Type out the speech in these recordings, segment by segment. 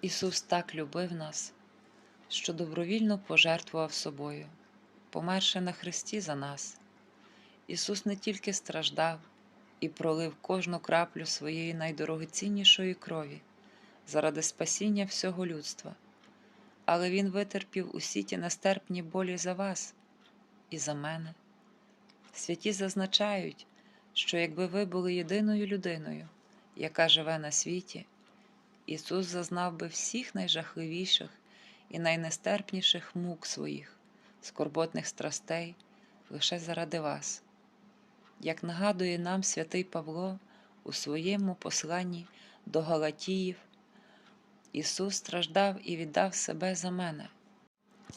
Ісус так любив нас, що добровільно пожертвував собою, померши на Христі за нас. Ісус не тільки страждав і пролив кожну краплю своєї найдорогоціннішої крові заради спасіння всього людства, але Він витерпів усі ті нестерпні болі за вас і за мене. Святі зазначають, що якби ви були єдиною людиною, яка живе на світі, Ісус зазнав би всіх найжахливіших і найнестерпніших мук своїх, скорботних страстей лише заради вас. Як нагадує нам святий Павло у своєму посланні до Галатіїв, Ісус страждав і віддав себе за мене.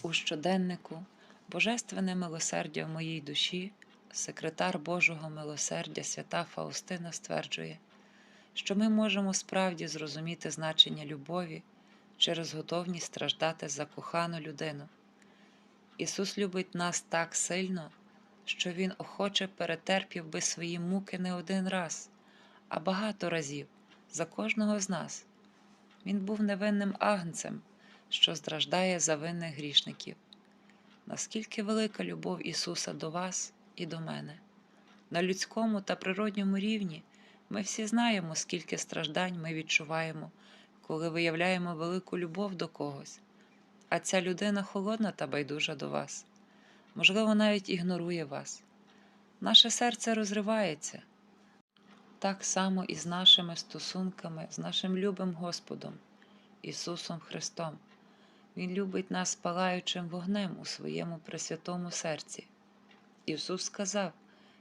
У щоденнику Божественне милосердя в моїй душі, секретар Божого милосердя свята Фаустина стверджує, що ми можемо справді зрозуміти значення любові через готовність страждати за кохану людину. Ісус любить нас так сильно, що Він охоче перетерпів би свої муки не один раз, а багато разів за кожного з нас. Він був невинним агнцем, що страждає за винних грішників. Наскільки велика любов Ісуса до вас і до мене. На людському та природньому рівні ми всі знаємо, скільки страждань ми відчуваємо, коли виявляємо велику любов до когось, а ця людина холодна та байдужа до вас, можливо, навіть ігнорує вас. Наше серце розривається. Так само і з нашими стосунками, з нашим любим Господом, Ісусом Христом. Він любить нас палаючим вогнем у своєму пресвятому серці. Ісус сказав: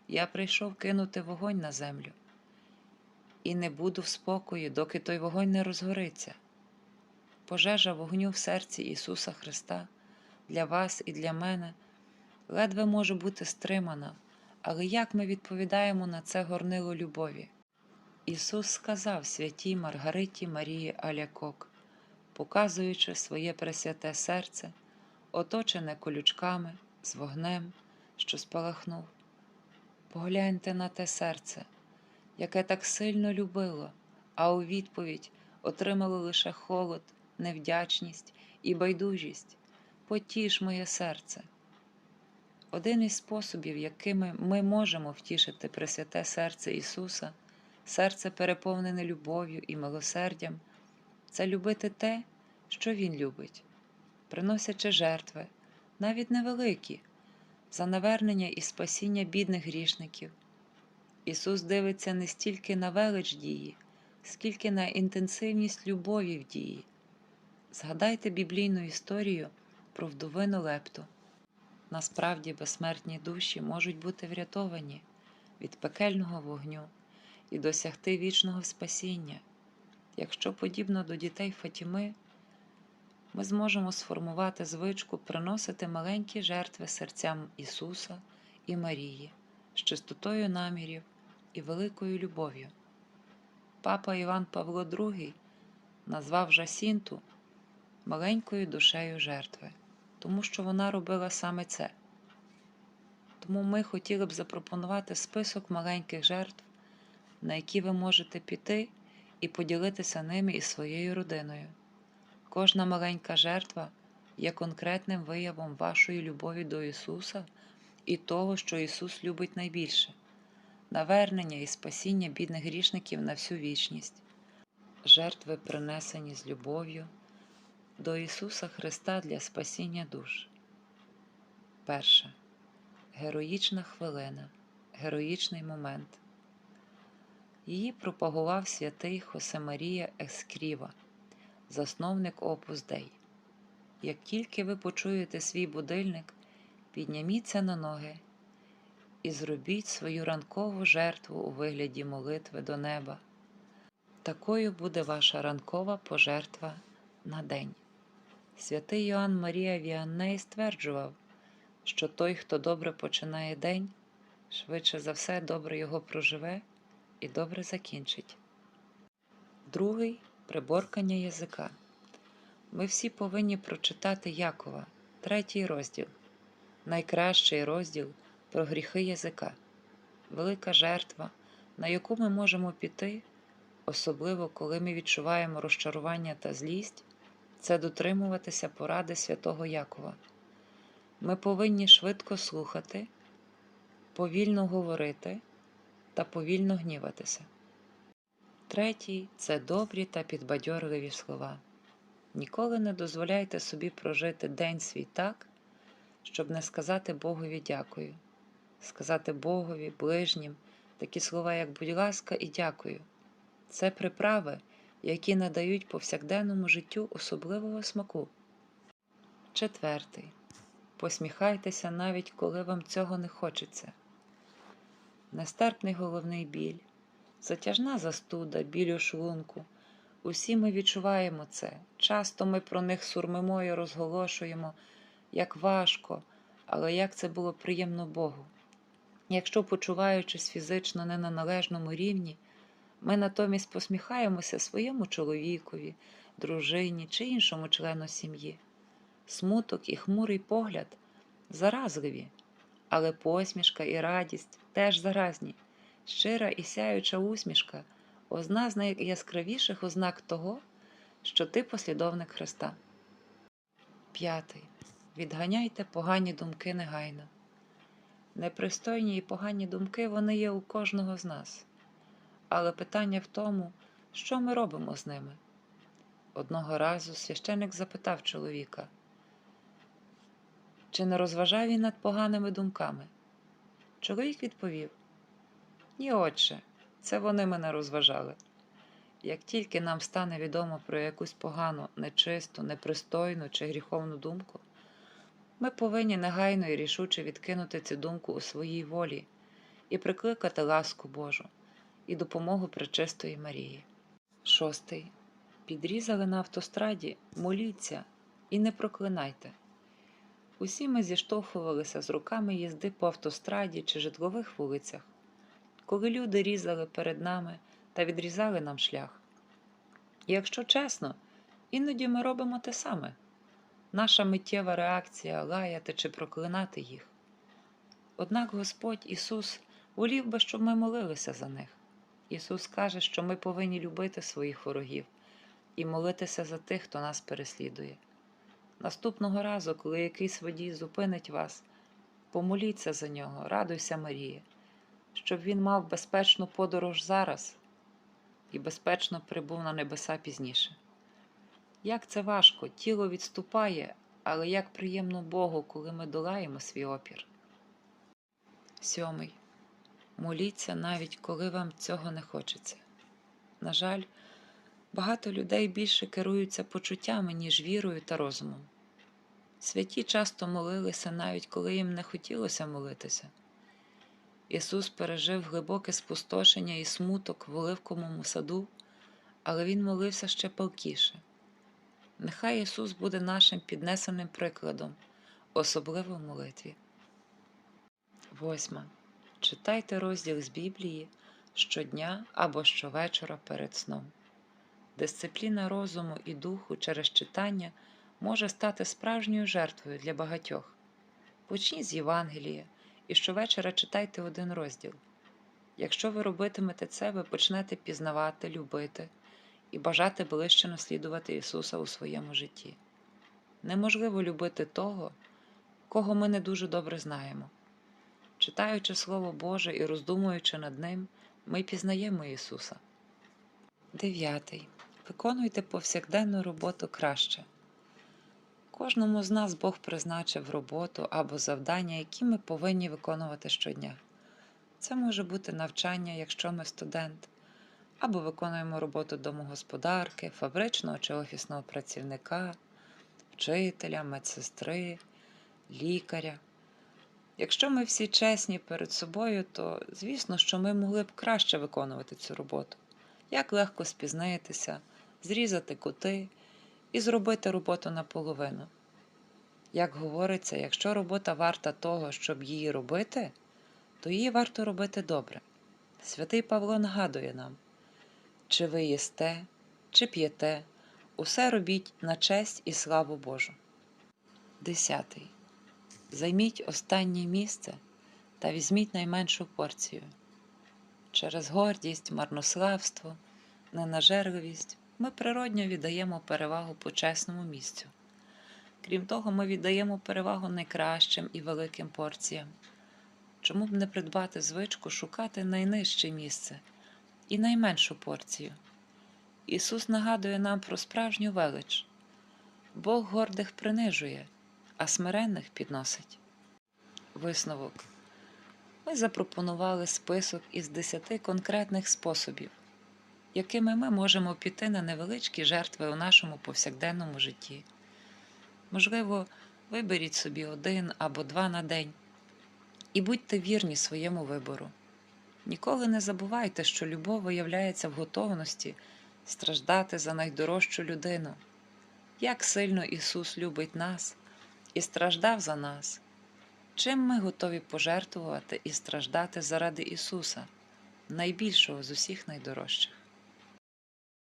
Я прийшов кинути вогонь на землю, і не буду в спокої, доки той вогонь не розгориться. Пожежа вогню в серці Ісуса Христа для вас і для мене ледве може бути стримана, але як ми відповідаємо на це горнило любові? Ісус сказав святій Маргариті Марії Алякок, показуючи своє пресвяте серце, оточене колючками з вогнем, що спалахнув. Погляньте на те серце, яке так сильно любило, а у відповідь отримало лише холод, невдячність і байдужість. Потіш моє серце. Один із способів, якими ми можемо втішити Пресвяте серце Ісуса, серце переповнене любов'ю і милосердям, це любити те, що Він любить, приносячи жертви, навіть невеликі, за навернення і спасіння бідних грішників. Ісус дивиться не стільки на велич дії, скільки на інтенсивність любові в дії. Згадайте біблійну історію про вдовину лепту. Насправді безсмертні душі можуть бути врятовані від пекельного вогню і досягти вічного спасіння. Якщо подібно до дітей Фатіми, ми зможемо сформувати звичку приносити маленькі жертви серцям Ісуса і Марії з чистотою намірів і великою любов'ю. Папа Іван Павло II назвав Жасінту маленькою душею жертви, тому що вона робила саме це. Тому ми хотіли б запропонувати список маленьких жертв, на які ви можете піти і поділитися ними із своєю родиною. Кожна маленька жертва є конкретним виявом вашої любові до Ісуса і того, що Ісус любить найбільше навернення і спасіння бідних грішників на всю вічність, жертви, принесені з любов'ю до Ісуса Христа для спасіння душ. Перше. Героїчна хвилина, героїчний момент. Її пропагував святий Хосемарія Ескріва, засновник Опус Дей. Як тільки ви почуєте свій будильник, підніміться на ноги і зробіть свою ранкову жертву у вигляді молитви до неба. Такою буде ваша ранкова пожертва на день. Святий Йоанн Марія Віанней стверджував, що той, хто добре починає день, швидше за все добре його проживе і добре закінчить. Другий приборкання язика. Ми всі повинні прочитати Якова, третій розділ, найкращий розділ про гріхи язика, велика жертва, на яку ми можемо піти, особливо коли ми відчуваємо розчарування та злість, це дотримуватися поради святого Якова. Ми повинні швидко слухати, повільно говорити та повільно гніватися. Третій це добрі та підбадьорливі слова. Ніколи не дозволяйте собі прожити день свій так, щоб не сказати Богові дякую, сказати Богові, ближнім такі слова, як будь ласка, і дякую. Це приправи, які надають повсякденному життю особливого смаку. Четвертий. Посміхайтеся навіть коли вам цього не хочеться. Нестерпний головний біль, затяжна застуда, біль у шлунку. Усі ми відчуваємо це. Часто ми про них сурмимо і розголошуємо, як важко, але як це було приємно Богу. Якщо, почуваючись фізично не на належному рівні, ми натомість посміхаємося своєму чоловікові, дружині чи іншому члену сім'ї. Смуток і хмурий погляд заразливі, але посмішка і радість теж заразні, щира і сяюча усмішка одна з найяскравіших ознак того, що ти послідовник Христа. П'ятий. Відганяйте погані думки негайно. Непристойні і погані думки вони є у кожного з нас. Але питання в тому, що ми робимо з ними. Одного разу священик запитав чоловіка, чи не розважав він над поганими думками. Чоловік відповів: Ні, отче, це вони мене розважали. Як тільки нам стане відомо про якусь погану, нечисту, непристойну чи гріховну думку, ми повинні негайно і рішуче відкинути цю думку у своїй волі і прикликати ласку Божу і допомогу Пречистої Марії. Шостий. Підрізали на автостраді, моліться і не проклинайте. Усі ми зіштовхувалися з руками їзди по автостраді чи житлових вулицях, коли люди різали перед нами та відрізали нам шлях. І якщо чесно, іноді ми робимо те саме наша миттєва реакція лаяти чи проклинати їх. Однак Господь Ісус волів би, щоб ми молилися за них. Ісус каже, що ми повинні любити своїх ворогів і молитися за тих, хто нас переслідує. Наступного разу, коли якийсь водій зупинить вас, помоліться за нього, радуйся Марія, щоб він мав безпечну подорож зараз і безпечно прибув на небеса пізніше. Як це важко, тіло відступає, але як приємно Богу, коли ми долаємо свій опір. Сьомий. Моліться навіть коли вам цього не хочеться. На жаль, багато людей більше керуються почуттями, ніж вірою та розумом. Святі часто молилися навіть коли їм не хотілося молитися. Ісус пережив глибоке спустошення і смуток в Оливковому саду, але Він молився ще палкіше. Нехай Ісус буде нашим піднесеним прикладом, особливо в молитві. Восьма. Читайте розділ з Біблії щодня або щовечора перед сном. Дисципліна розуму і духу через читання може стати справжньою жертвою для багатьох. Почніть з Євангелія і щовечора читайте один розділ. Якщо ви робитимете це, ви почнете пізнавати, любити і бажати ближче наслідувати Ісуса у своєму житті. Неможливо любити того, кого ми не дуже добре знаємо. Читаючи Слово Боже і роздумуючи над ним, ми пізнаємо Ісуса. Дев'ятий. Виконуйте повсякденну роботу краще. Кожному з нас Бог призначив роботу або завдання, які ми повинні виконувати щодня. Це може бути навчання, якщо ми студент, або виконуємо роботу домогосподарки, фабричного чи офісного працівника, вчителя, медсестри, лікаря. Якщо ми всі чесні перед собою, то звісно, що ми могли б краще виконувати цю роботу. Як легко спізнитися, зрізати кути і зробити роботу наполовину. Як говориться, якщо робота варта того, щоб її робити, то її варто робити добре. Святий Павло нагадує нам, чи ви їсте, чи п'єте, усе робіть на честь і славу Божу. Десятий. Займіть останнє місце та візьміть найменшу порцію. Через гордість, марнославство ненажерливість, ми природньо віддаємо перевагу почесному місцю. Крім того, ми віддаємо перевагу найкращим і великим порціям. Чому б не придбати звичку шукати найнижче місце і найменшу порцію? Ісус нагадує нам про справжню велич. Бог гордих принижує, а смиренних підносить. Висновок. Ми запропонували список із десяти конкретних способів, якими ми можемо піти на невеличкі жертви у нашому повсякденному житті. Можливо, виберіть собі один або два на день і будьте вірні своєму вибору. Ніколи не забувайте, що любов виявляється в готовності страждати за найдорожчу людину. Як сильно Ісус любить нас і страждав за нас, чим ми готові пожертвувати і страждати заради Ісуса, найбільшого з усіх найдорожчих.